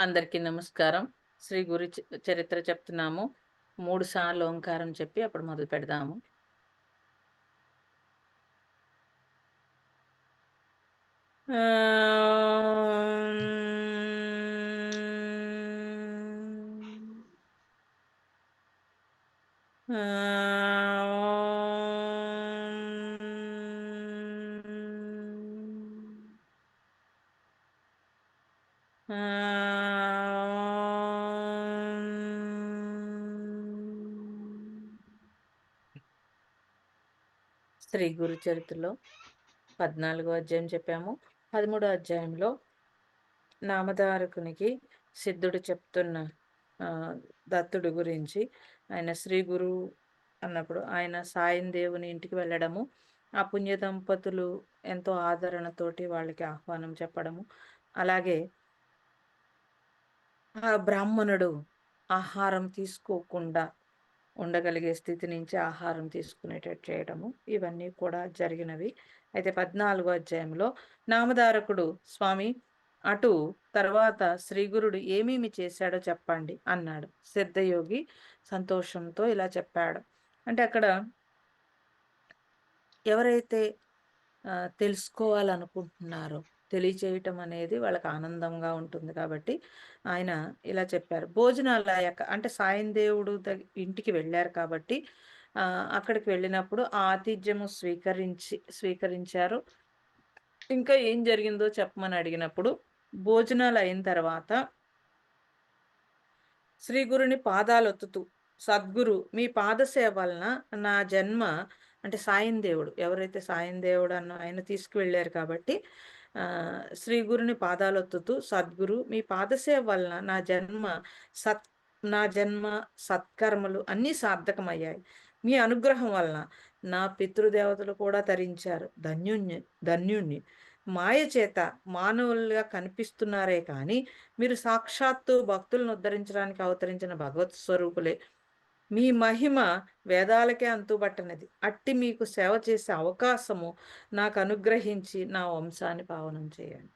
అందరికీ నమస్కారం. శ్రీ గురు చరిత్ర చెప్తున్నాము. మూడు సార్లు ఓంకారం చెప్పి అప్పుడు మొదలు పెడదాము. శ్రీ గురు చరిత్రలో పద్నాలుగో అధ్యాయం చెప్పాము. పదమూడో అధ్యాయంలో నామధారకునికి సిద్ధుడు చెప్తున్న దత్తుడు గురించి ఆయన శ్రీ గురు అన్నప్పుడు ఆయన సాయం దేవుని ఇంటికి వెళ్ళడము ఆ పుణ్య దంపతులు ఎంతో ఆదరణతోటి వాళ్ళకి ఆహ్వానం చెప్పడము అలాగే ఆ బ్రాహ్మణుడు ఆహారం తీసుకోకుండా ఉండగలిగే స్థితి నుంచి ఆహారం తీసుకునేటట్టు చేయడము. ఇవన్నీ కూడా జరిగినవి. అయితే పద్నాలుగో అధ్యాయంలో నామధారకుడు స్వామి అటు తర్వాత శ్రీగురుడు ఏమేమి చేశాడో చెప్పండి అన్నాడు. సిద్ధయోగి సంతోషంతో ఇలా చెప్పాడు. అంటే అక్కడ ఎవరైతే తెలుసుకోవాలనుకుంటున్నారో తెలియచేయటం అనేది వాళ్ళకి ఆనందంగా ఉంటుంది కాబట్టి ఆయన ఇలా చెప్పారు. భోజనాలు అయ్యాక అంటే సాయం దేవుడు ఇంటికి వెళ్ళారు కాబట్టి అక్కడికి వెళ్ళినప్పుడు ఆ ఆతిథ్యము స్వీకరించి స్వీకరించారు. ఇంకా ఏం జరిగిందో చెప్పమని అడిగినప్పుడు భోజనాలు అయిన తర్వాత శ్రీ గురుని పాదాలొత్తుతూ సద్గురు మీ పాదసేవ వలన నా జన్మ అంటే సాయం దేవుడు ఎవరైతే సాయం దేవుడు అన్న ఆయన తీసుకువెళ్ళారు కాబట్టి శ్రీ గురుని పాదాలొత్తుతూ సద్గురు మీ పాదసేవ వలన నా జన్మ సత్ నా జన్మ సత్కర్మలు అన్నీ సార్థకమయ్యాయి. మీ అనుగ్రహం వలన నా పితృదేవతలు కూడా తరించారు. ధన్యుణ్ణి ధన్యుణ్ణి. మాయ చేత మానవులుగా కనిపిస్తున్నారే కానీ మీరు సాక్షాత్తు భక్తులను ఉద్ధరించడానికి అవతరించిన భగవత్ స్వరూపులే. మీ మహిమ వేదాలకే అంతుబట్టనది. అట్టి మీకు సేవ చేసే అవకాశము నాకు అనుగ్రహించి నా వంశాన్ని పావనం చేయండి.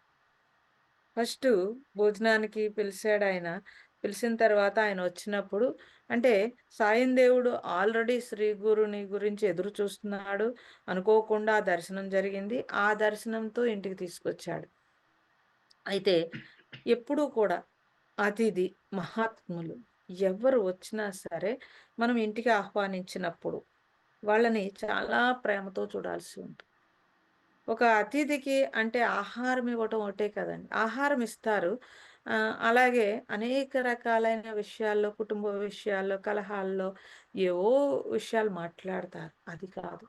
ఫస్ట్ భోజనానికి పిలిచాడు ఆయన. పిలిచిన తర్వాత ఆయన వచ్చినప్పుడు అంటే సాయం దేవుడు ఆల్రెడీ శ్రీ గురుని గురించి ఎదురు చూస్తున్నాడు. అనుకోకుండా ఆ దర్శనం జరిగింది. ఆ దర్శనంతో ఇంటికి తీసుకొచ్చాడు. అయితే ఎప్పుడూ కూడా అతిథి మహాత్ములు. ఎవరు వచ్చినా సరే మనం ఇంటికి ఆహ్వానించినప్పుడు వాళ్ళని చాలా ప్రేమతో చూడాల్సి ఉంటుంది. ఒక అతిథికి అంటే ఆహారం ఇవ్వటం ఒకటే కదండి. ఆహారం ఇస్తారు. అలాగే అనేక రకాలైన విషయాల్లో కుటుంబ విషయాల్లో కలహాల్లో ఏవో విషయాలు మాట్లాడతారు. అది కాదు.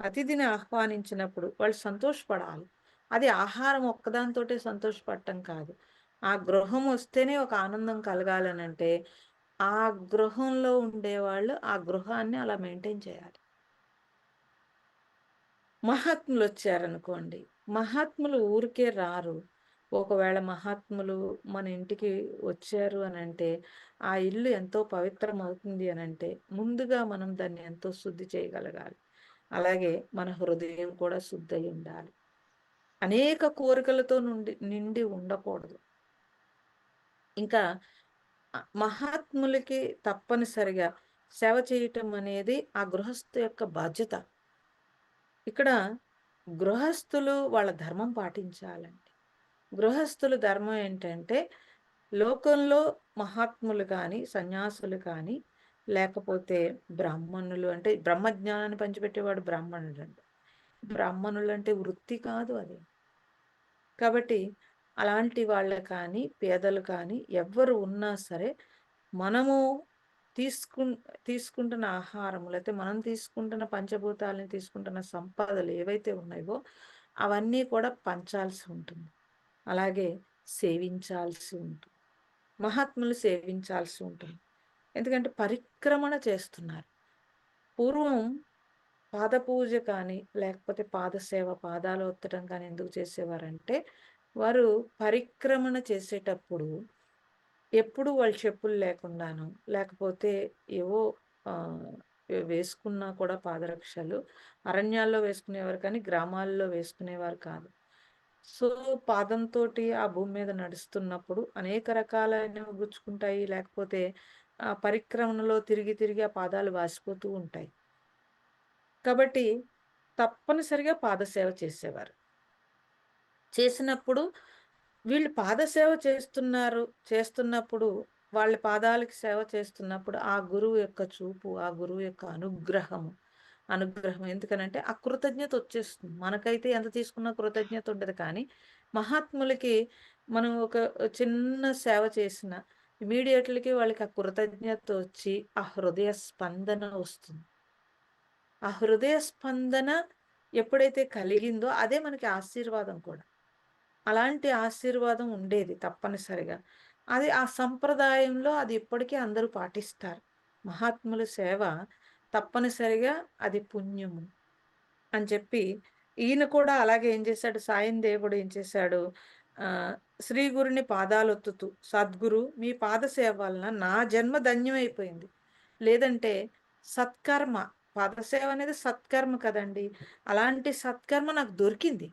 అతిథిని ఆహ్వానించినప్పుడు వాళ్ళు సంతోషపడాలి. అది ఆహారం ఒక్కదానితోటే సంతోషపడటం కాదు. ఆ గృహం వస్తేనే ఒక ఆనందం కలగాలనంటే ఆ గృహంలో ఉండేవాళ్ళు ఆ గృహాన్ని అలా మెయింటైన్ చేయాలి. మహాత్ములు వచ్చారనుకోండి మహాత్ములు ఊరికే రారు. ఒకవేళ మహాత్ములు మన ఇంటికి వచ్చారు అని అంటే ఆ ఇల్లు ఎంతో పవిత్రం అవుతుంది అని అంటే ముందుగా మనం దాన్ని ఎంతో శుద్ధి చేయగలగాలి. అలాగే మన హృదయం కూడా శుద్ధి ఉండాలి అనేక కోరికలతో నుండి నిండి ఉండకూడదు. ఇంకా మహాత్ములకి తప్పనిసరిగా సేవ చేయటం అనేది ఆ గృహస్థు యొక్క బాధ్యత. ఇక్కడ గృహస్థులు వాళ్ళ ధర్మం పాటించాలండి. గృహస్థుల ధర్మం ఏంటంటే లోకంలో మహాత్ములు కానీ సన్యాసులు కానీ లేకపోతే బ్రాహ్మణులు అంటే బ్రహ్మజ్ఞానాన్ని పంచిపెట్టేవాడు బ్రాహ్మణుడు అండి బ్రాహ్మణులు అంటే వృత్తి కాదు అది. కాబట్టి అలాంటి వాళ్ళ కానీ పేదలు కానీ ఎవ్వరు ఉన్నా సరే మనము తీసుకు తీసుకుంటున్న ఆహారం లేకపోతే మనం తీసుకుంటున్న పంచభూతాలని తీసుకుంటున్న సంపదలు ఏవైతే ఉన్నాయో అవన్నీ కూడా పంచాల్సి ఉంటుంది. అలాగే సేవించాల్సి ఉంటుంది. మహాత్ములు సేవించాల్సి ఉంటుంది. ఎందుకంటే పరిక్రమణ చేస్తున్నారు. పూర్వం పాద పూజ కానీ లేకపోతే పాదసేవ పాదాలు ఒత్తడం కానీ ఎందుకు చేసేవారంటే వారు పరిక్రమణ చేసేటప్పుడు ఎప్పుడు వాళ్ళు చెప్పులు లేకుండాను లేకపోతే ఏవో వేసుకున్నా కూడా పాదరక్షలు అరణ్యాల్లో వేసుకునేవారు కానీ గ్రామాల్లో వేసుకునేవారు కాదు సో, పాదంతోటి ఆ భూమి మీద నడుస్తున్నప్పుడు అనేక రకాలైనవి గుచ్చుకుంటాయి. లేకపోతే ఆ పరిక్రమణలో తిరిగి, తిరిగి ఆ పాదాలు వాసిపోతూ ఉంటాయి. కాబట్టి తప్పనిసరిగా పాదసేవ చేసేవారు. చేసినప్పుడు వీళ్ళు పాదసేవ చేస్తున్నారు. చేస్తున్నప్పుడు వాళ్ళ పాదాలకి సేవ చేస్తున్నప్పుడు ఆ గురువు యొక్క చూపు, ఆ గురువు యొక్క అనుగ్రహము, అనుగ్రహం ఎందుకనంటే ఆ కృతజ్ఞత వచ్చేస్తుంది. మనకైతే ఎంత తీసుకున్నా కృతజ్ఞత ఉండదు కానీ, మహాత్ములకి మనం ఒక చిన్న సేవ చేసిన ఇమీడియట్లకి వాళ్ళకి ఆ కృతజ్ఞత వచ్చి, ఆ హృదయ స్పందన వస్తుంది. ఆ హృదయ స్పందన ఎప్పుడైతే కలిగిందో అదే మనకి ఆశీర్వాదం కూడా. అలాంటి ఆశీర్వాదం ఉండేది తప్పనిసరిగా. అది ఆ సంప్రదాయంలో అది ఇప్పటికీ అందరూ పాటిస్తారు. మహాత్ముల సేవ తప్పనిసరిగా అది పుణ్యము అని చెప్పి ఈయన కూడా అలాగే ఏం చేశాడు సాయం దేవుడు ఏం చేశాడు శ్రీ గురుని పాదాలొత్తుతూ సద్గురు మీ పాద సేవ వలన నా జన్మ ధన్యమైపోయింది. లేదంటే సత్కర్మ పాదసేవ అనేది సత్కర్మ కదండీ! అలాంటి సత్కర్మ నాకు దొరికింది.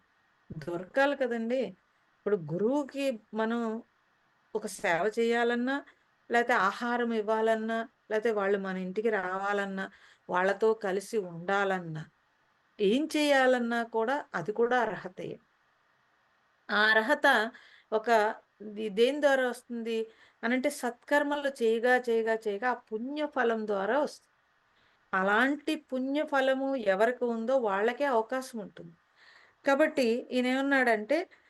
దొరకాలి కదండీ! ఇప్పుడు గురువుకి మనం ఒక సేవ చేయాలన్నా, లేకపోతే ఆహారం ఇవ్వాలన్నా, లేకపోతే వాళ్ళు మన ఇంటికి రావాలన్నా, వాళ్ళతో కలిసి ఉండాలన్నా, ఏం చేయాలన్నా కూడా అది కూడా అర్హతే. ఆ అర్హత ఒక దేని ద్వారా వస్తుంది అనంటే సత్కర్మలు చేయగా, చేయగా, చేయగా ఆ పుణ్యఫలం ద్వారా వస్తుంది. అలాంటి పుణ్యఫలము ఎవరికి ఉందో వాళ్ళకే అవకాశం ఉంటుంది. కాబట్టి ఈయనేమన్నాడంటే ఆహ్,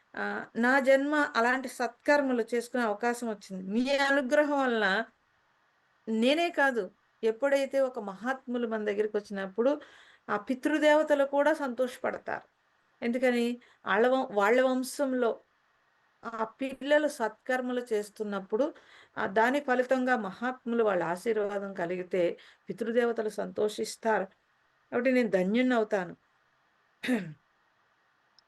నా జన్మ అలాంటి సత్కర్మలు చేసుకునే అవకాశం వచ్చింది. మీ అనుగ్రహం వలన నేనే కాదు, ఎప్పుడైతే ఒక మహాత్ములు మన దగ్గరికి వచ్చినప్పుడు ఆ పితృదేవతలు కూడా సంతోషపడతారు. ఎందుకని? వాళ్ళ వం వాళ్ళ వంశంలో ఆ పిల్లలు సత్కర్మలు చేస్తున్నప్పుడు దాని ఫలితంగా మహాత్ములు వాళ్ళ ఆశీర్వాదం కలిగితే పితృదేవతలు సంతోషిస్తారు. కాబట్టి నేను ధన్యుడినవుతాను.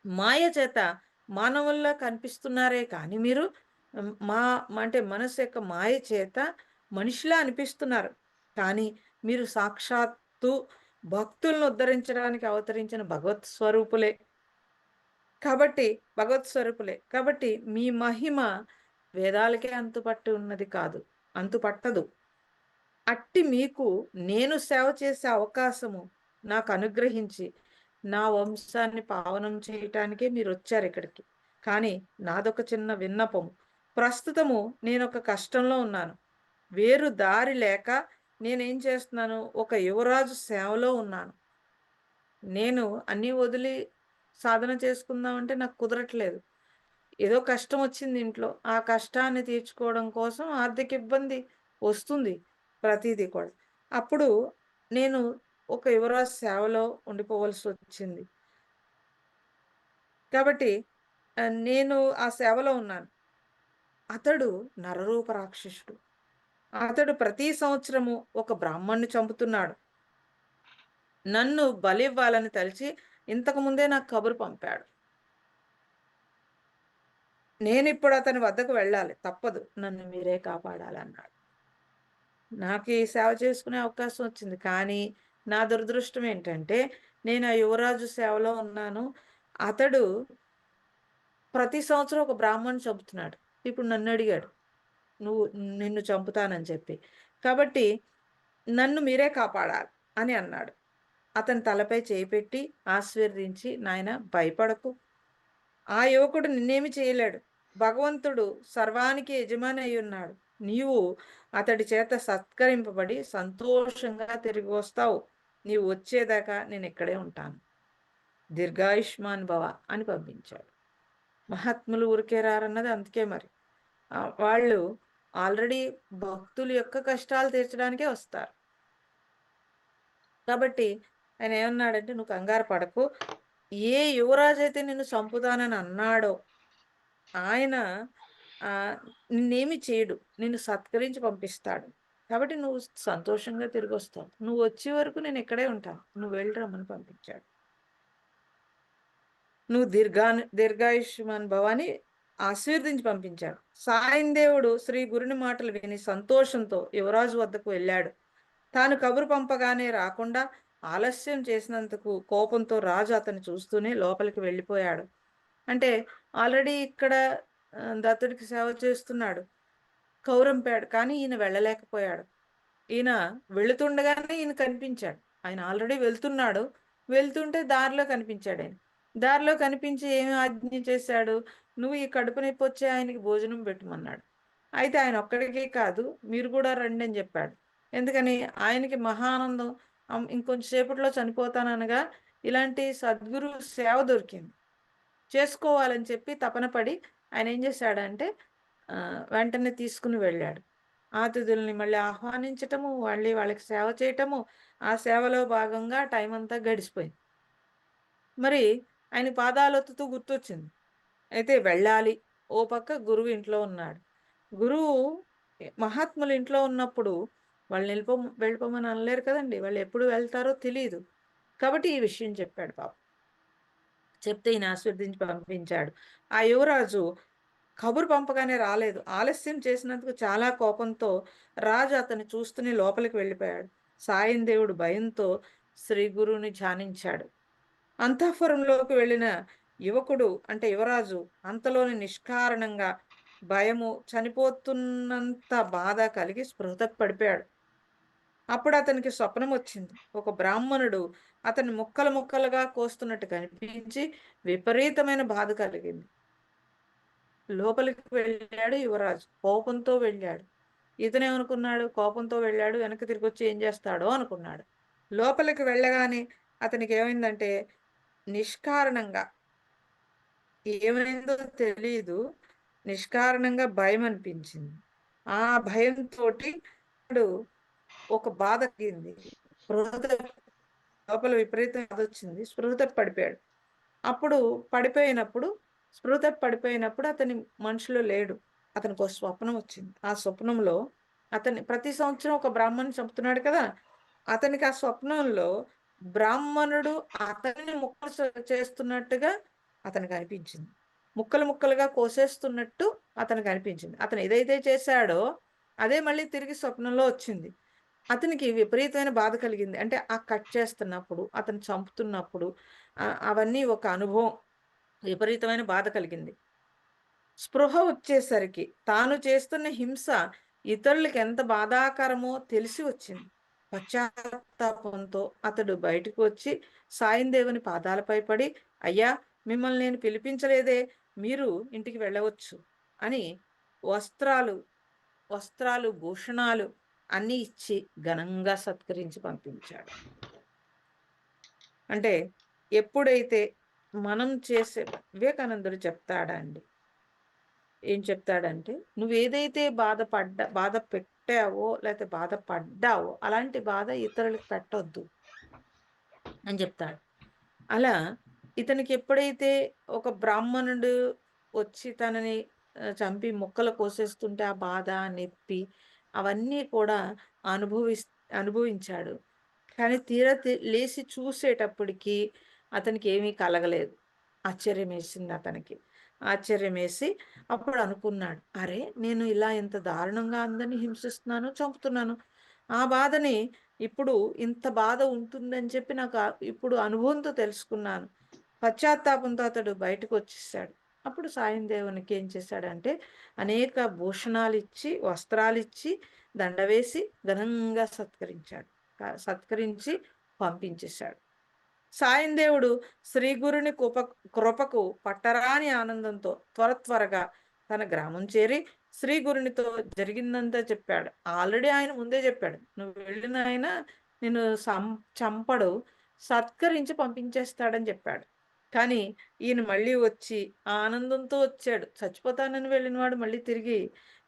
మాయ చేత మానవుల్లా కనిపిస్తున్నారే కానీ మీరు మా అంటే మనసు యొక్క మాయ చేత మనిషిలా అనిపిస్తున్నారు. కానీ మీరు సాక్షాత్తు భక్తులను ఉద్ధరించడానికి అవతరించిన భగవత్ స్వరూపులే. కాబట్టి భగవత్ స్వరూపులే. కాబట్టి మీ మహిమ వేదాలకే అంతుపట్టి ఉన్నది కాదు. అంతుపట్టదు. అట్టి మీకు నేను సేవ చేసే అవకాశము నాకు అనుగ్రహించి, నా వంశాన్ని పావనం చేయటానికే మీరొచ్చారిక్కడికి. కానీ నాదొక చిన్న విన్నపం. ప్రస్తుతము నేనొక కష్టంలో ఉన్నాను. వేరు దారి లేక నేనేం చేస్తున్నాను, ఒక యువరాజు సేవలో ఉన్నాను. నేను అన్నీ వదిలి సాధన చేసుకుందామంటే నాకు కుదరట్లేదు. ఏదో కష్టం వచ్చింది ఇంట్లో. ఆ కష్టాన్ని తీర్చుకోవడం కోసం ఆర్థిక ఇబ్బంది వస్తుంది ప్రతిదీ కూడా. అప్పుడు నేను ఒక యువరాజు సేవలో ఉండిపోవలసొచ్చింది. కాబట్టి నేను ఆ సేవలో ఉన్నాను. అతడు నరరూప రాక్షసుడు. అతడు ప్రతి సంవత్సరము ఒక బ్రాహ్మణ్ణి చంపుతున్నాడు. నన్ను బలివ్వాలని తలిచి ఇంతకు ముందే నాకు కబురు పంపాడు. నేను ఇప్పుడు అతని వద్దకు వెళ్ళాలి. తప్పదు. నన్ను మీరే కాపాడాలన్నాడు. నాకు ఈ సేవ చేసుకునే అవకాశం వచ్చింది. కానీ నా దురదృష్టం ఏంటంటే నేను ఆ యువరాజు సేవలో ఉన్నాను. అతడు ప్రతి సంవత్సరం ఒక బ్రాహ్మణ్ చంపుతున్నాడు. ఇప్పుడు నన్ను అడిగాడు నువ్వు నిన్ను చంపుతానని చెప్పి. కాబట్టి నన్ను మీరే కాపాడాలి అని అన్నాడు. అతని తలపై చేపెట్టి ఆశీర్వదించి నాయన భయపడకు. ఆ యువకుడు నిన్నేమి చేయలేడు. భగవంతుడు సర్వానికి యజమాని అయి ఉన్నాడు నీవు అతడి చేత సత్కరింపబడి సంతోషంగా తిరిగి వస్తావు. నీవు వచ్చేదాకా నేను ఇక్కడే ఉంటాను. దీర్ఘాయుష్మాన్ భవ అని పంపించాడు. మహాత్ములు ఊరికే రారన్నది అందుకే మరి. వాళ్ళు ఆల్రెడీ భక్తుల యొక్క కష్టాలు తీర్చడానికే వస్తారు. కాబట్టి ఆయన ఏమన్నాడంటే నువ్వు కంగారు పడకు. ఏ యువరాజైతే నిన్ను చంపుతానని అన్నాడో ఆయన నిన్నేమి చేయడు. నిన్ను సత్కరించి పంపిస్తాడు. కాబట్టి నువ్వు సంతోషంగా తిరిగొస్తావు. నువ్వు వచ్చే వరకు నేను ఇక్కడే ఉంటాను. నువ్వు వెళ్ళి రమ్మని పంపించాడు. నువ్వు దీర్ఘాను దీర్ఘాయుష్మాన్ భవాని ఆశీర్దించి ఆశీర్వదించి పంపించాడు. సాయందేవుడు శ్రీ గురుని మాటలు విని సంతోషంతో యువరాజు వద్దకు వెళ్ళాడు. తాను కబురు పంపగానే రాకుండా ఆలస్యం చేసినందుకు కోపంతో రాజు అతను చూస్తూనే లోపలికి వెళ్ళిపోయాడు. అంటే ఆల్రెడీ ఇక్కడ దత్తుడికి సేవ చేస్తున్నాడు కౌరంపాడు కానీ ఈయన వెళ్ళలేకపోయాడు. ఈయన వెళుతుండగానే ఈయన కనిపించాడు. ఆయన ఆల్రెడీ వెళ్తున్నాడు. వెళ్తుంటే దారిలో కనిపించాడు ఆయన. దారిలో కనిపించి ఏమి ఆజ్ఞ చేశాడు? నువ్వు ఈ కడుపు నొప్పి వచ్చే ఆయనకి భోజనం పెట్టమన్నాడు. అయితే ఆయన ఒక్కడికే కాదు మీరు కూడా రండి అని చెప్పాడు. ఎందుకని? ఆయనకి మహానందం ఇంకొంచెం సేపట్లో చనిపోతాననగా ఇలాంటి సద్గురు సేవ దొరికింది. చేసుకోవాలని చెప్పి తపన పడి ఆయన ఏం చేశాడంటే వెంటనే తీసుకుని వెళ్ళాడు. అతిథుల్ని మళ్ళీ ఆహ్వానించటము మళ్ళీ వాళ్ళకి సేవ చేయటము ఆ సేవలో భాగంగా టైం అంతా గడిచిపోయింది. మరి ఆయన పాదాలొత్తుతూ గుర్తొచ్చింది. అయితే వెళ్ళాలి. ఓ పక్క గురువు ఇంట్లో ఉన్నాడు. గురువు మహాత్ములు ఇంట్లో ఉన్నప్పుడు వాళ్ళు వెళ్ళిపో వెళ్ళిపోమని అనలేరు కదండి. వాళ్ళు ఎప్పుడు వెళ్తారో తెలియదు కాబట్టి ఈ విషయం చెప్పాడు పాప. చెప్తే ఈయన ఆస్వాదించి పంపించాడు. ఆ యువరాజు కబురు పంపగానే రాలేదు. ఆలస్యం చేసినందుకు చాలా కోపంతో రాజు అతన్ని చూస్తూనే లోపలికి వెళ్ళిపోయాడు. సాయం దేవుడు భయంతో శ్రీ గురువుని ధ్యానించాడు. అంతఃపురంలోకి వెళ్ళిన యువకుడు అంటే యువరాజు అంతలోని నిష్కారణంగా భయము చనిపోతున్నంత బాధ కలిగి స్పృహత పడిపోయాడు. అప్పుడు అతనికి స్వప్నం వచ్చింది. ఒక బ్రాహ్మణుడు అతన్ని ముక్కలు ముక్కలుగా కోస్తున్నట్టు కనిపించి విపరీతమైన బాధ కలిగింది. లోపలికి వెళ్ళాడు యువరాజు. కోపంతో వెళ్ళాడు. ఇతనేమనుకున్నాడు కోపంతో వెళ్ళాడు. వెనక్కి తిరిగి వచ్చి ఏం చేస్తాడో అనుకున్నాడు. లోపలికి వెళ్ళగానే అతనికి ఏమైందంటే నిష్కారణంగా ఏమైందో తెలియదు నిష్కారణంగా భయం అనిపించింది. ఆ భయంతో ఒక బాధ కలిగింది. లోపల విపరీతం వచ్చింది. స్పృహత పడిపోయాడు. అప్పుడు పడిపోయినప్పుడు స్పృహత పడిపోయినప్పుడు అతని మనుషులు లేడు. అతనికి ఒక స్వప్నం వచ్చింది. ఆ స్వప్నంలో అతని ప్రతి సంవత్సరం ఒక బ్రాహ్మణుని చంపుతున్నాడు కదా. అతనికి ఆ స్వప్నంలో బ్రాహ్మణుడు అతన్ని ముక్కలు చేస్తున్నట్టుగా అతనికి అనిపించింది. ముక్కలు ముక్కలుగా కోసేస్తున్నట్టు అతనికి అనిపించింది. అతను ఏదైతే చేశాడో అదే మళ్ళీ తిరిగి స్వప్నంలో వచ్చింది. అతనికి విపరీతమైన బాధ కలిగింది. అంటే ఆ కట్ చేస్తున్నప్పుడు అతను చంపుతున్నప్పుడు అవన్నీ ఒక అనుభవం. విపరీతమైన బాధ కలిగింది. స్పృహ వచ్చేసరికి తాను చేస్తున్న హింస ఇతరులకు ఎంత బాధాకరమో తెలిసి వచ్చింది. పశ్చాత్తాపంతో అతడు బయటకు వచ్చి సాయం దేవుని పాదాలపై పడి అయ్యా మిమ్మల్ని నేను పిలిపించలేదే మీరు ఇంటికి వెళ్ళవచ్చు అని వస్త్రాలు వస్త్రాలు భూషణాలు అన్నీ ఇచ్చి ఘనంగా సత్కరించి పంపించాడు. అంటే ఎప్పుడైతే మనం చేసే వివేకానందుడు చెప్తాడండి. ఏం చెప్తాడంటే నువ్వు ఏదైతే బాధపడ్డా బాధ పెట్టావో లేకపోతే బాధపడ్డావో అలాంటి బాధ ఇతరులకు పెట్టొద్దు అని చెప్తాడు. అలా ఇతనికి ఎప్పుడైతే ఒక బ్రాహ్మణుడు వచ్చి తనని చంపి మొక్కలు కోసేస్తుంటే ఆ బాధ నొప్పి అవన్నీ కూడా అనుభవి అనుభవించాడు. కానీ తీర లేచి చూసేటప్పటికి అతనికి ఏమీ కలగలేదు. ఆశ్చర్యం వేసింది అతనికి. ఆశ్చర్యం వేసి అప్పుడు అనుకున్నాడు అరే నేను ఇలా ఇంత దారుణంగా అందరినీ హింసిస్తున్నాను చంపుతున్నాను. ఆ బాధని ఇప్పుడు ఇంత బాధ ఉంటుందని చెప్పి నాకు ఇప్పుడు అనుభవంతో తెలుసుకున్నాను. పశ్చాత్తాపంతో అతడు బయటకు వచ్చేసాడు అప్పుడు సాయం దేవునికి ఏం చేశాడంటే అనేక భూషణాలు ఇచ్చి వస్త్రాలు ఇచ్చి దండ వేసి ఘనంగా సత్కరించాడు. సత్కరించి పంపించేశాడు. సాయం దేవుడు శ్రీ గురుని కృప కృపకు పట్టరాని ఆనందంతో త్వర త్వరగా తన గ్రామం చేరి శ్రీ గురునితో జరిగిందంతా చెప్పాడు. ఆల్రెడీ ఆయన ముందే చెప్పాడు. నువ్వు వెళ్ళిన ఆయన నిన్ను సం చంపడు సత్కరించి పంపించేస్తాడని చెప్పాడు. కానీ ఈయన మళ్ళీ వచ్చి ఆనందంతో వచ్చాడు. చచ్చిపోతానని వెళ్ళినవాడు మళ్ళీ తిరిగి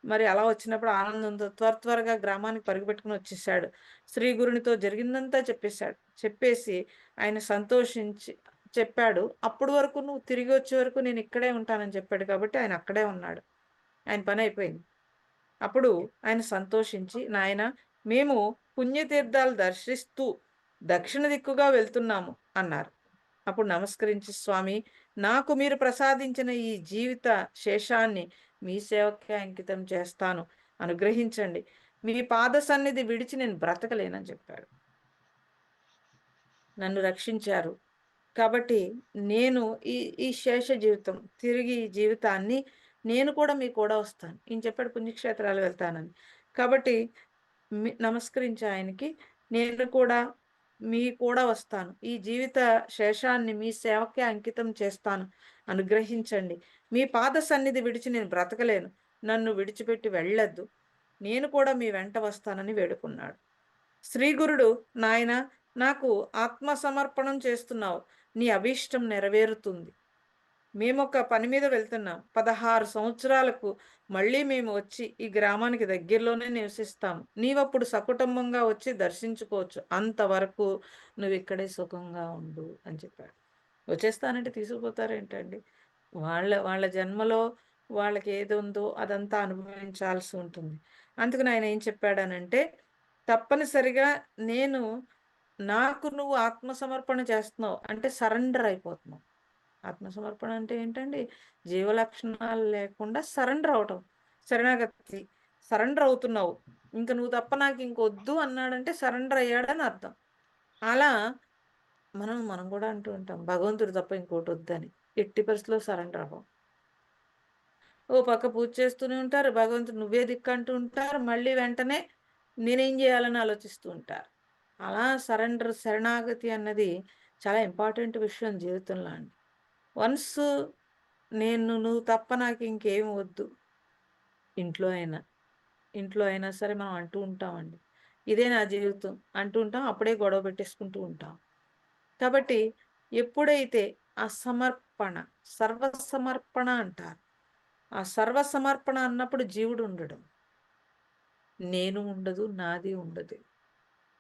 మరి అలా వచ్చినప్పుడు ఆనందంతో త్వర త్వరగా గ్రామానికి పరుగుపెట్టుకుని వచ్చేసాడు శ్రీ గురునితో జరిగిందంతా చెప్పేశాడు. చెప్పేసి ఆయన సంతోషించి చెప్పాడు. అప్పుడు వరకు నువ్వు తిరిగి వచ్చే వరకు నేను ఇక్కడే ఉంటానని చెప్పాడు కాబట్టి ఆయన అక్కడే ఉన్నాడు. ఆయన పని అయిపోయింది. అప్పుడు ఆయన సంతోషించి నాయన మేము పుణ్యతీర్థాలు దర్శిస్తూ దక్షిణ దిక్కుగా వెళ్తున్నాము అన్నారు. అప్పుడు నమస్కరించి స్వామి నాకు మీరు ప్రసాదించిన ఈ జీవిత శేషాన్ని మీ సేవకే అంకితం చేస్తాను. అనుగ్రహించండి. మీ పాద సన్నిధి విడిచి నేను బ్రతకలేనని చెప్పాడు. నన్ను రక్షించారు. కాబట్టి నేను ఈ ఈ శేష జీవితం తిరిగి ఈ జీవితాన్ని నేను కూడా మీ కూడా వస్తాను. ఈయన చెప్పాడు పుణ్యక్షేత్రాలు వెళ్తానని. కాబట్టి మీ నమస్కరించి ఆయనకి నేను కూడా మీ కూడా వస్తాను. ఈ జీవిత శేషాన్ని మీ సేవకే అంకితం చేస్తాను. అనుగ్రహించండి. మీ పాద సన్నిధి విడిచి నేను బ్రతకలేను. నన్ను విడిచిపెట్టి వెళ్ళొద్దు. నేను కూడా మీ వెంట వస్తానని వేడుకున్నాడు. శ్రీగురుడు నాయన నాకు ఆత్మ సమర్పణం చేస్తున్నావు. నీ అభీష్టం నెరవేరుతుంది. మేము ఒక పని మీద వెళ్తున్నాం. పదహారు సంవత్సరాలకు మళ్ళీ మేము వచ్చి ఈ గ్రామానికి దగ్గరలోనే నివసిస్తాము. నీవప్పుడు సకుటుంబంగా వచ్చి దర్శించుకోవచ్చు. అంతవరకు నువ్వు ఇక్కడే సుఖంగా ఉండు అని చెప్పాడు. వచ్చేస్తానంటే తీసుకుపోతారేంటండి? వాళ్ళ వాళ్ళ జన్మలో వాళ్ళకి ఏది ఉందో అదంతా అనుభవించాల్సి ఉంటుంది. అందుకని ఆయన ఏం చెప్పాడనంటే తప్పనిసరిగా నేను నాకు నువ్వు ఆత్మసమర్పణ చేస్తున్నావు అంటే సరెండర్ అయిపోతున్నావు. ఆత్మసమర్పణ అంటే ఏంటండి? జీవలక్షణాలు లేకుండా సరెండర్ అవటం. శరణాగతి సరెండర్ అవుతున్నావు. ఇంక నువ్వు తప్ప నాకు ఇంకొద్దు అన్నాడంటే సరెండర్ అయ్యాడని అర్థం. అలా మనం మనం కూడా అంటూ ఉంటాం. భగవంతుడు తప్ప ఇంకోటి వద్దని. ఎట్టి పరిస్థితిలో సరెండర్ అవ్వం. ఓ పక్క పూజ చేస్తూనే ఉంటారు. భగవంతుడు నువ్వే దిక్కు అంటూ ఉంటారు. మళ్ళీ వెంటనే నేనేం చేయాలని ఆలోచిస్తూ ఉంటారు. అలా సరెండర్ శరణాగతి అన్నది చాలా ఇంపార్టెంట్ విషయం జీవితంలో అండి. వన్స్ నేను నువ్వు తప్ప నాకు ఇంకేం వద్దు. ఇంట్లో అయినా. ఇంట్లో అయినా సరే మనం అంటూ ఉంటామండి. ఇదే నా జీవితం. అంటూ ఉంటాం. అప్పుడే గొడవ పెట్టేసుకుంటూ ఉంటాం. కాబట్టి ఎప్పుడైతే ఆ సమర్పణ సర్వసమర్పణ అంటారు ఆ సర్వసమర్పణ అన్నప్పుడు జీవుడు ఉండడం. నేను ఉండదు నాది ఉండదు.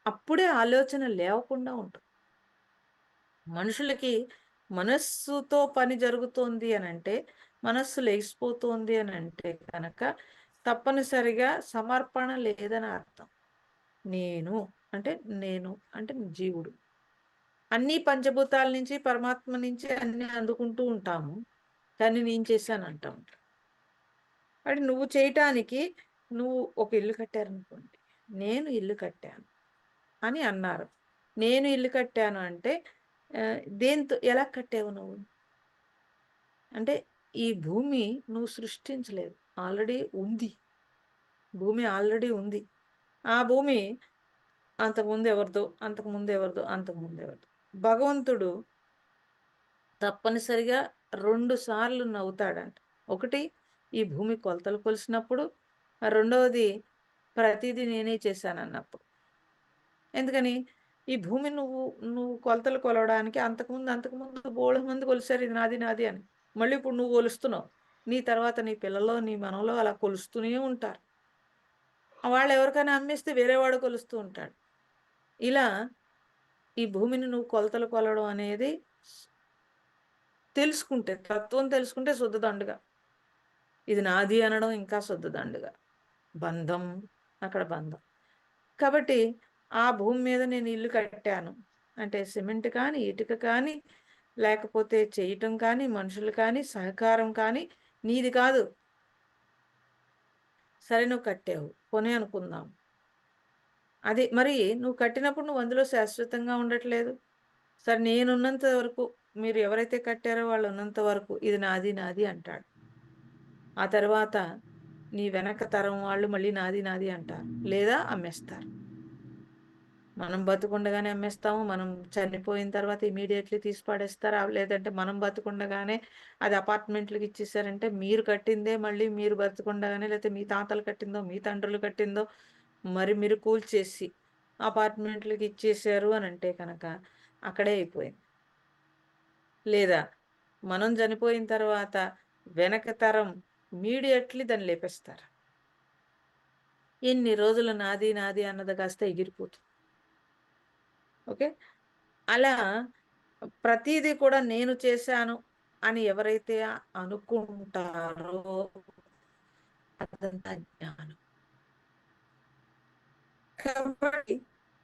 అప్పుడే ఆలోచన లేవకుండా ఉంటుంది. మనుషులకి మనస్సుతో పని జరుగుతోంది అని అంటే మనస్సు లేచిపోతుంది అని అంటే కనుక తప్పనిసరిగా సమర్పణ లేదని అర్థం. నేను అంటే నేను అంటే జీవుడు. అన్ని పంచభూతాల నుంచి పరమాత్మ నుంచి అన్ని అందుకుంటూ ఉంటాము. కానీ నేను చేశాను అంటా. ఉంటాను అంటే నువ్వు చేయటానికి నువ్వు ఒక ఇల్లు కట్టారనుకోండి. నేను ఇల్లు కట్టాను అని అన్నారు. నేను ఇల్లు కట్టాను అంటే దేంతో ఎలా కట్టావు నువ్వు? అంటే ఈ భూమి నువ్వు సృష్టించలేదు. ఆల్రెడీ ఉంది. భూమి ఆల్రెడీ ఉంది. ఆ భూమి అంతకుముందు ఎవరిదో అంతకుముందు ఎవరిదో అంతకుముందు ఎవరిదో. భగవంతుడు తప్పనిసరిగా రెండు సార్లు నవ్వుతాడంట. ఒకటి ఈ భూమి కొలతలు కొలిసినప్పుడు. రెండవది ప్రతిదీ నేనే చేశాను అన్నప్పుడు ఎందుకని? ఈ భూమి నువ్వు నువ్వు కొలతలు కొలవడానికి అంతకుముందు అంతకుముందు బోళ్ళ మంది కొలిసారు ఇది నాది నాది అని. మళ్ళీ ఇప్పుడు నువ్వు కొలుస్తున్నావు. నీ తర్వాత నీ పిల్లలు నీ మనలో అలా కొలుస్తూనే ఉంటారు. వాళ్ళు ఎవరికైనా అమ్మేస్తే వేరేవాడు కొలుస్తూ ఉంటాడు. ఇలా ఈ భూమిని నువ్వు కొలతలు కొలవడం అనేది తెలుసుకుంటే తత్వం తెలుసుకుంటే శుద్ధదండుగా ఇది నాది అనడం ఇంకా శుద్ధదండుగా బంధం అక్కడ బంధం. కాబట్టి ఆ భూమి మీద నేను ఇల్లు కట్టాను. అంటే సిమెంట్ కానీ ఇటుక కానీ లేకపోతే చేయటం కానీ మనుషులు కానీ సహకారం కానీ నీది కాదు. సరే నువ్వు కట్టావు. కొనే అనుకుందాం. అది మరి నువ్వు కట్టినప్పుడు నువ్వు అందులో శాశ్వతంగా ఉండట్లేదు. సరే నేనున్నంత వరకు మీరు ఎవరైతే కట్టారో వాళ్ళు ఉన్నంత వరకు ఇది నాది నాది అంటాడు. ఆ తర్వాత నీ వెనక తరం వాళ్ళు మళ్ళీ నాది నాది అంటారు. లేదా అమ్మేస్తారు. మనం బతుకుండగానే అమ్మేస్తాము మనం చనిపోయిన తర్వాత ఇమీడియట్లీ తీసి పడేస్తారు? లేదంటే మనం బతుకుండగానే అది అపార్ట్మెంట్లకు ఇచ్చేసారంటే మీరు కట్టిందే మళ్ళీ మీరు బతుకుండగానే లేకపోతే మీ తాతలు కట్టిందో మీ తండ్రులు కట్టిందో మరి మీరు కూల్చేసి అపార్ట్మెంట్లకు ఇచ్చేసారు అని అంటే కనుక అక్కడే అయిపోయింది. లేదా మనం చనిపోయిన తర్వాత వెనక తరం ఇమీడియట్లీ దాన్ని లేపేస్తారు. ఎన్ని రోజులు నాది నాది అన్నది కాస్త ఎగిరిపోతుంది. ఓకే? అలా ప్రతిదీ కూడా నేను చేశాను అని ఎవరైతే అనుకుంటారో అదంతా జ్ఞానం. కాబట్టి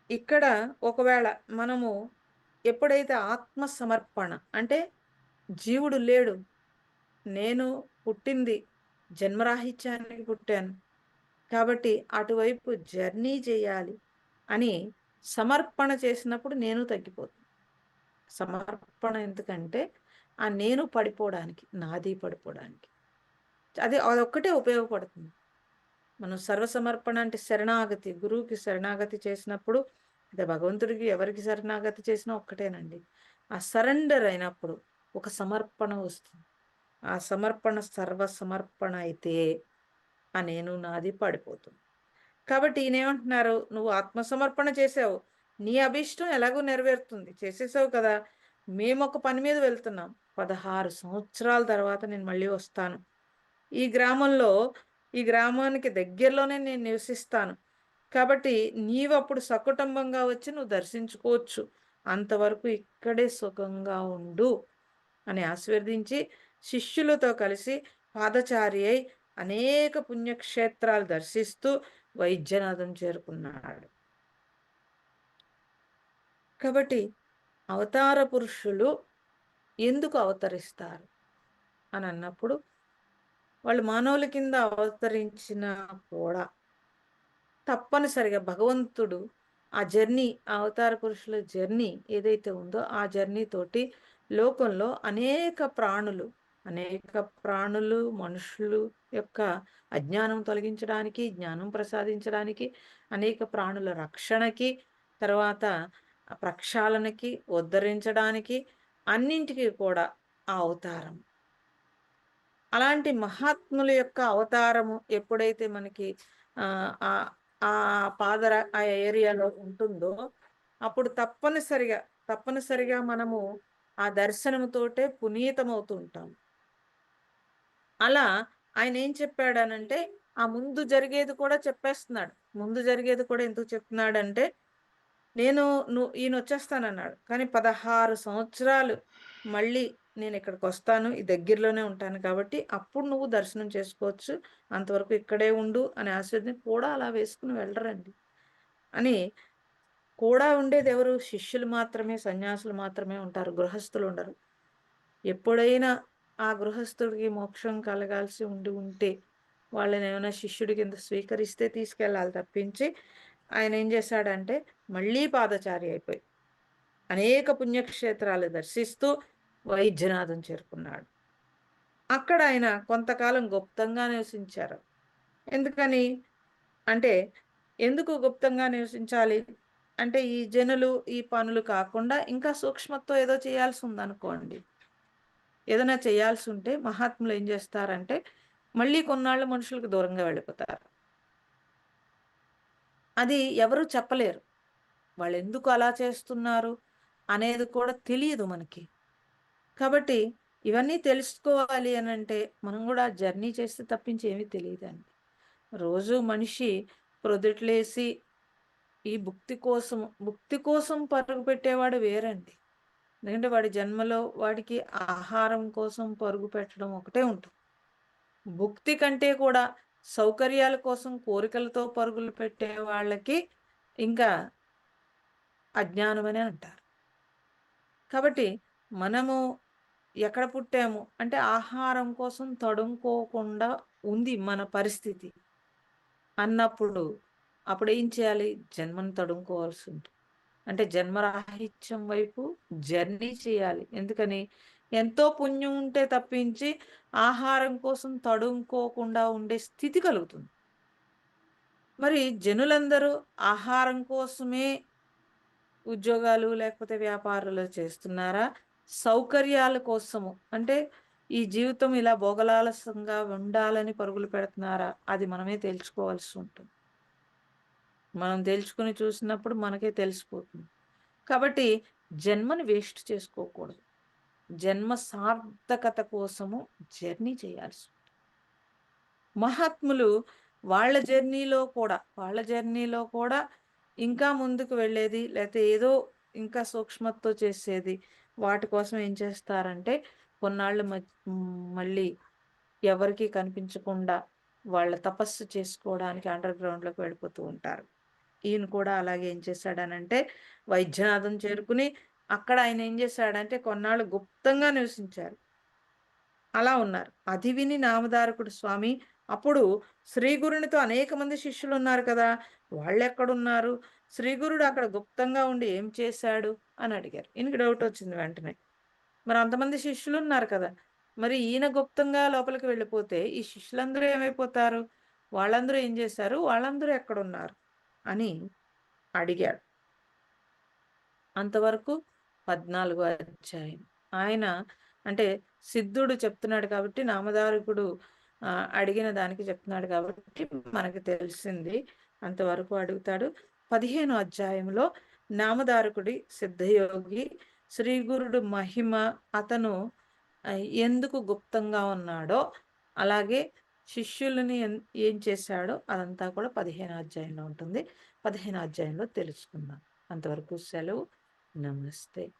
ఇక్కడ ఒకవేళ మనము ఎప్పుడైతే ఆత్మ సమర్పణ అంటే జీవుడు లేడు నేను పుట్టింది జన్మరాహిత్యానికి పుట్టాను కాబట్టి అటువైపు జర్నీ చేయాలి అని సమర్పణ చేసినప్పుడు నేను తగ్గిపోతుంది సమర్పణ ఎందుకంటే ఆ నేను పడిపోవడానికి నాది పడిపోవడానికి. అది అదొక్కటే ఉపయోగపడుతుంది. మనం సర్వసమర్పణ అంటే శరణాగతి గురువుకి శరణాగతి చేసినప్పుడు అంటే భగవంతుడికి ఎవరికి శరణాగతి చేసినా ఒక్కటేనండి. ఆ సరెండర్ అయినప్పుడు ఒక సమర్పణ వస్తుంది. ఆ సమర్పణ సర్వ సమర్పణ అయితే ఆ నేను నాది పడిపోతుంది. కాబట్టి ఈయన ఏమంటున్నారు నువ్వు ఆత్మసమర్పణ చేసావు. నీ అభిష్టం ఎలాగో నెరవేరుతుంది. చేసేసావు కదా. మేము ఒక పని మీద వెళ్తున్నాం. పదహారు సంవత్సరాల తర్వాత నేను మళ్ళీ వస్తాను. ఈ గ్రామంలో ఈ గ్రామానికి దగ్గరలోనే నేను నివసిస్తాను. కాబట్టి నీవు అప్పుడు సకుటుంబంగా వచ్చి నువ్వు దర్శించుకోవచ్చు. అంతవరకు ఇక్కడే సుఖంగా ఉండు అని ఆశీర్వదించి శిష్యులతో కలిసి పాదచారి అయి అనేక పుణ్యక్షేత్రాలు దర్శిస్తూ వైద్యనాథం చేరుకున్నాడు. కాబట్టి అవతార పురుషులు ఎందుకు అవతరిస్తారు? అని అన్నప్పుడు వాళ్ళు మానవుల కింద అవతరించిన కూడా తప్పనిసరిగా భగవంతుడు ఆ జర్నీ అవతార పురుషుల జర్నీ ఏదైతే ఉందో ఆ జర్నీ తోటి లోకంలో అనేక ప్రాణులు అనేక ప్రాణులు మనుషులు యొక్క అజ్ఞానం తొలగించడానికి జ్ఞానం ప్రసాదించడానికి అనేక ప్రాణుల రక్షణకి తర్వాత ప్రక్షాళనకి ఉద్ధరించడానికి అన్నింటికి కూడా ఆ అవతారం. అలాంటి మహాత్ముల యొక్క అవతారము ఎప్పుడైతే మనకి ఆ ఆ పాదర ఆ ఏరియాలో ఉంటుందో అప్పుడు తప్పనిసరిగా తప్పనిసరిగా మనము ఆ దర్శనముతోటే పునీతమవుతూ అలా ఆయన ఏం చెప్పాడనంటే ఆ ముందు జరిగేది కూడా చెప్పేస్తున్నాడు. ముందు జరిగేది కూడా ఎందుకు చెప్తున్నాడంటే నేను నువ్వు ఈయన వచ్చేస్తానన్నాడు కానీ పదహారు సంవత్సరాలు మళ్ళీ నేను ఇక్కడికి వస్తాను ఈ దగ్గరలోనే ఉంటాను కాబట్టి అప్పుడు నువ్వు దర్శనం చేసుకోవచ్చు. అంతవరకు ఇక్కడే ఉండు అని ఆశీర్వదిని కూడా అలా వేసుకుని వెళ్ళరండి. అని కూడా ఉండేది ఎవరు శిష్యులు మాత్రమే సన్యాసులు మాత్రమే ఉంటారు గృహస్థులు ఉండరు. ఎప్పుడైనా ఆ గృహస్థుడికి మోక్షం కలగాల్సి ఉండి ఉంటే వాళ్ళని ఏమైనా శిష్యుడి కింద స్వీకరిస్తే తీసుకెళ్ళాలి తప్పించి ఆయన ఏం చేశాడంటే మళ్ళీ పాదచారి అయిపోయి అనేక పుణ్యక్షేత్రాలు దర్శిస్తూ వైద్యనాథం చేరుకున్నాడు. అక్కడ ఆయన కొంతకాలం గుప్తంగా నివసించారు. ఎందుకని? అంటే ఎందుకు గుప్తంగా నివసించాలి? అంటే ఈ జనులు ఈ పనులు కాకుండా ఇంకా సూక్ష్మత్వం ఏదో చేయాల్సి ఉందనుకోండి. ఏదైనా చేయాల్సి ఉంటే మహాత్ములు ఏం చేస్తారంటే మళ్ళీ కొన్నాళ్ళు మనుషులకు దూరంగా వెళ్ళిపోతారు. అది ఎవరు చెప్పలేరు. వాళ్ళు ఎందుకు అలా చేస్తున్నారు అనేది కూడా తెలియదు మనకి. కాబట్టి ఇవన్నీ తెలుసుకోవాలి అని అంటే మనం కూడా జర్నీ చేస్తే తప్పించి ఏమీ తెలియదండి. రోజు మనిషి ప్రొద్దుట్లేసి ఈ భుక్తి కోసం భుక్తి కోసం పరుగు పెట్టేవాడు వేరండి. ఎందుకంటే వాడి జన్మలో వాడికి ఆహారం కోసం పరుగు పెట్టడం ఒకటే ఉంటుంది. భుక్తి కంటే కూడా సౌకర్యాల కోసం కోరికలతో పరుగులు పెట్టే వాళ్ళకి ఇంకా అజ్ఞానం అని అంటారు. కాబట్టి మనము ఎక్కడ పుట్టాము అంటే ఆహారం కోసం తడుముకోకుండా ఉంది మన పరిస్థితి. అన్నప్పుడు అప్పుడు ఏం చేయాలి? జన్మను తడుముకోవాల్సి ఉంటుంది. అంటే జన్మరాహిత్యం వైపు జర్నీ చేయాలి. ఎందుకని? ఎంతో పుణ్యం ఉంటే తప్పించి ఆహారం కోసం తడుముకోకుండా ఉండే స్థితి కలుగుతుంది. మరి జనులందరూ ఆహారం కోసమే ఉద్యోగాలు లేకపోతే వ్యాపారాలు చేస్తున్నారా? సౌకర్యాల కోసము. అంటే ఈ జీవితం ఇలా భోగలాలసంగా ఉండాలని పరుగులు పెడుతున్నారా? అది మనమే తెలుసుకోవాల్సి ఉంటుంది. మనం తెలుసుకుని చూసినప్పుడు మనకే తెలిసిపోతుంది. కాబట్టి జన్మని వేస్ట్ చేసుకోకూడదు. జన్మ సార్థకత కోసము జర్నీ చేయాల్సి మహాత్ములు వాళ్ళ జర్నీలో కూడా వాళ్ళ జర్నీలో కూడా ఇంకా ముందుకు వెళ్ళేది లేకపోతే ఏదో ఇంకా సూక్ష్మతో చేసేది వాటి కోసం ఏం చేస్తారంటే కొన్నాళ్ళు మళ్ళీ ఎవరికీ కనిపించకుండా వాళ్ళ తపస్సు చేసుకోవడానికి అండర్ గ్రౌండ్లోకి వెళ్ళిపోతూ ఉంటారు. ఈయన కూడా అలాగే ఏం చేశాడనంటే వైద్యనాథం చేరుకుని అక్కడ ఆయన ఏం చేశాడంటే కొన్నాళ్ళు గుప్తంగా నివసించారు. అలా ఉన్నారు. అది విని నామధారకుడు స్వామి అప్పుడు శ్రీ గురునితో అనేక మంది శిష్యులు ఉన్నారు కదా వాళ్ళు ఎక్కడున్నారు శ్రీ గురుడు అక్కడ గుప్తంగా ఉండి ఏం చేశాడు? అని అడిగారు. ఈయనకి డౌట్ వచ్చింది వెంటనే. మరి అంతమంది శిష్యులు ఉన్నారు కదా మరి ఈయన గుప్తంగా లోపలికి వెళ్ళిపోతే ఈ శిష్యులందరూ ఏమైపోతారు? వాళ్ళందరూ ఏం చేశారు? వాళ్ళందరూ ఎక్కడున్నారు? అని అడిగాడు. అంతవరకు పద్నాలుగో అధ్యాయం. ఆయన అంటే సిద్ధుడు చెప్తున్నాడు కాబట్టి నామదారకుడు అడిగిన దానికి చెప్తున్నాడు కాబట్టి మనకి తెలిసింది. అంతవరకు అడుగుతాడు. పదిహేను అధ్యాయంలో నామధారకుడి సిద్ధయోగి శ్రీగురుడు మహిమ అతను ఎందుకు గుప్తంగా ఉన్నాడో అలాగే శిష్యులని ఏం చేశాడో అదంతా కూడా పదిహేను అధ్యాయంలో ఉంటుంది. పదిహేను అధ్యాయంలో తెలుసుకుందాం. అంతవరకు సెలవు. నమస్తే.